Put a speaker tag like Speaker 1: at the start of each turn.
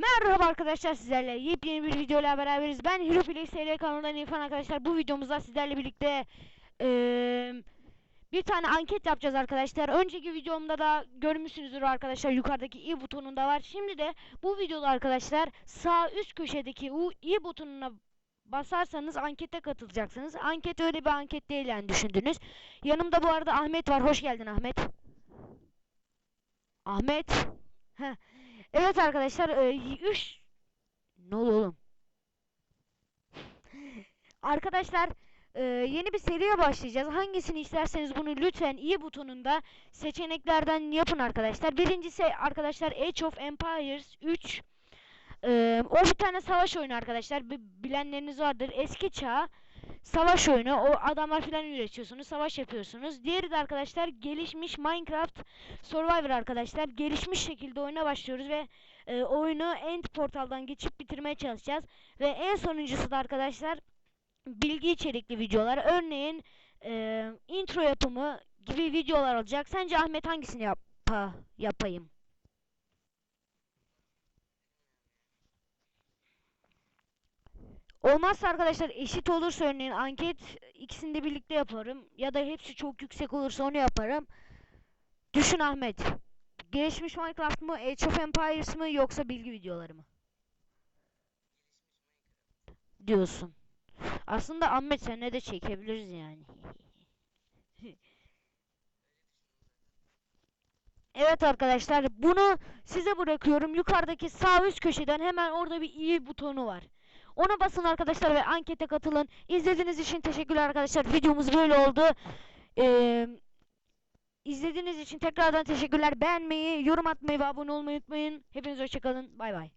Speaker 1: Merhaba arkadaşlar sizlerle yepyeni bir videoyla beraberiz. Ben Hero Play SR kanalından İrfan arkadaşlar. Bu videomuzda sizlerle birlikte eee, bir tane anket yapacağız arkadaşlar. Önceki videomda da görmüşsünüzdür arkadaşlar yukarıdaki i butonunda var. Şimdi de bu videoda arkadaşlar sağ üst köşedeki u i butonuna basarsanız ankete katılacaksınız. Anket öyle bir anket değil yani düşündünüz. Yanımda bu arada Ahmet var. Hoş geldin Ahmet. Ahmet. Heh. Evet arkadaşlar 3 Ne oldu oğlum? Arkadaşlar e, yeni bir seriye başlayacağız. Hangisini isterseniz bunu lütfen i butonunda seçeneklerden yapın arkadaşlar. Birincisi arkadaşlar Age of Empires 3. E, o bir tane savaş oyunu arkadaşlar. Bi- bilenleriniz vardır. Eski çağ savaş oyunu. O adamlar filan üretiyorsunuz. Savaş yapıyorsunuz. Diğeri de arkadaşlar gelişmiş Minecraft Survivor arkadaşlar. Gelişmiş şekilde oyuna başlıyoruz ve e, oyunu End portaldan geçip bitirmeye çalışacağız. Ve en sonuncusu da arkadaşlar bilgi içerikli videolar. Örneğin e, intro yapımı gibi videolar olacak. Sence Ahmet hangisini yap yapayım? Olmazsa arkadaşlar eşit olursa örneğin anket ikisini de birlikte yaparım. Ya da hepsi çok yüksek olursa onu yaparım. Düşün Ahmet. Gelişmiş Minecraft mı, Age of Empires mı yoksa bilgi videoları mı? Diyorsun. Aslında Ahmet senle de çekebiliriz yani. Evet arkadaşlar bunu size bırakıyorum. Yukarıdaki sağ üst köşeden hemen orada bir i butonu var. Ona basın arkadaşlar ve ankete katılın. İzlediğiniz için teşekkürler arkadaşlar. Videomuz böyle oldu. Ee, izlediğiniz için tekrardan teşekkürler. Beğenmeyi, yorum atmayı ve abone olmayı unutmayın. Hepiniz hoşçakalın. Bay bay.